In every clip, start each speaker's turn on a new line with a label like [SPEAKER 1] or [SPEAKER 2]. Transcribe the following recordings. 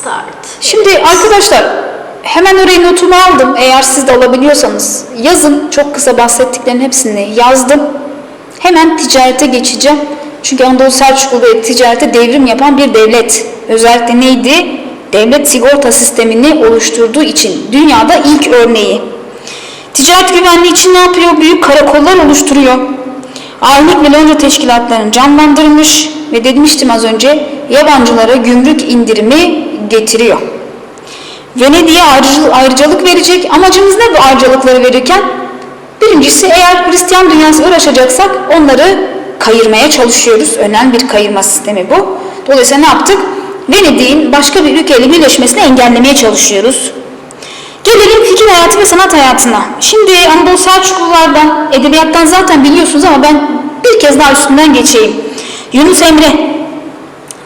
[SPEAKER 1] Start.
[SPEAKER 2] Şimdi arkadaşlar hemen oraya notumu aldım. Eğer siz de alabiliyorsanız yazın. Çok kısa bahsettiklerin hepsini yazdım. Hemen ticarete geçeceğim. Çünkü Anadolu Selçuklu ticarete devrim yapan bir devlet. Özellikle neydi? Devlet sigorta sistemini oluşturduğu için dünyada ilk örneği. Ticaret güvenliği için ne yapıyor? Büyük karakollar oluşturuyor. Aylık ve lonca teşkilatlarını canlandırmış ve demiştim az önce yabancılara gümrük indirimi getiriyor. Venedik'e ayrıca- ayrıcalık verecek. Amacımız ne bu ayrıcalıkları verirken? Birincisi eğer Hristiyan dünyası uğraşacaksak onları kayırmaya çalışıyoruz. Önemli bir kayırma sistemi bu. Dolayısıyla ne yaptık? Venedik'in başka bir ülkeyle birleşmesini engellemeye çalışıyoruz. Gelelim fikir hayatı ve sanat hayatına. Şimdi Anadolu Selçuklulardan, edebiyattan zaten biliyorsunuz ama ben bir kez daha üstünden geçeyim. Yunus Emre,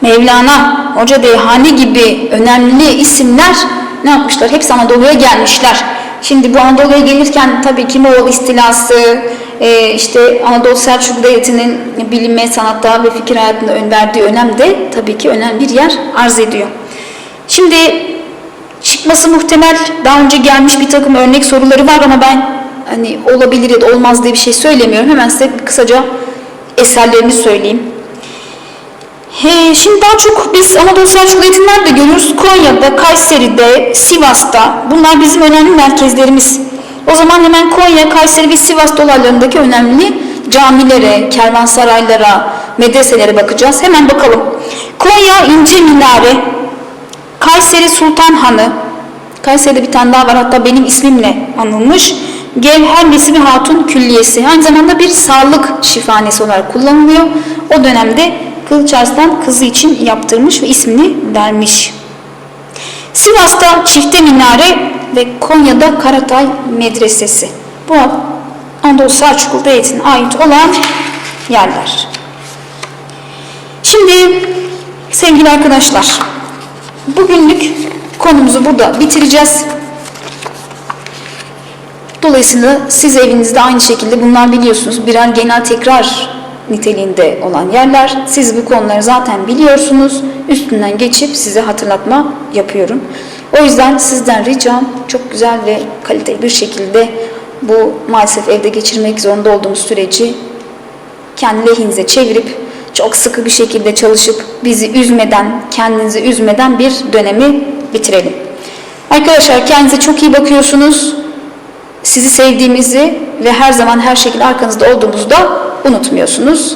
[SPEAKER 2] Mevlana, Hoca Dehani gibi önemli isimler ne yapmışlar? Hepsi Anadolu'ya gelmişler. Şimdi bu Anadolu'ya gelirken tabii ki Moğol istilası, e, işte Anadolu Selçuklu Devleti'nin bilinme, sanatta ve fikir hayatında verdiği önem de tabii ki önemli bir yer arz ediyor. Şimdi çıkması muhtemel daha önce gelmiş bir takım örnek soruları var ama ben hani olabilir ya da olmaz diye bir şey söylemiyorum. Hemen size kısaca eserlerini söyleyeyim. He, şimdi daha çok biz Anadolu Selçuklu eğitimlerde görüyoruz. Konya'da, Kayseri'de, Sivas'ta. Bunlar bizim önemli merkezlerimiz. O zaman hemen Konya, Kayseri ve Sivas dolaylarındaki önemli camilere, kervansaraylara, medreselere bakacağız. Hemen bakalım. Konya İnce Minare, Kayseri Sultan Hanı, Kayseri'de bir tane daha var hatta benim ismimle anılmış. Gevher Nesibi Hatun Külliyesi aynı zamanda bir sağlık şifanesi olarak kullanılıyor. O dönemde Kılıç Arslan kızı için yaptırmış ve ismini vermiş. Sivas'ta Çifte Minare ve Konya'da Karatay Medresesi. Bu Anadolu Selçuklu Devleti'ne ait olan yerler. Şimdi sevgili arkadaşlar bugünlük konumuzu burada bitireceğiz. Dolayısıyla siz evinizde aynı şekilde bunlar biliyorsunuz birer genel tekrar niteliğinde olan yerler. Siz bu konuları zaten biliyorsunuz. Üstünden geçip size hatırlatma yapıyorum. O yüzden sizden ricam çok güzel ve kaliteli bir şekilde bu maalesef evde geçirmek zorunda olduğumuz süreci kendi lehinize çevirip çok sıkı bir şekilde çalışıp bizi üzmeden, kendinizi üzmeden bir dönemi bitirelim. Arkadaşlar kendinize çok iyi bakıyorsunuz. Sizi sevdiğimizi ve her zaman her şekilde arkanızda olduğumuzu da unutmuyorsunuz.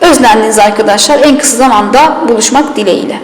[SPEAKER 2] Özlendiniz arkadaşlar. En kısa zamanda buluşmak dileğiyle.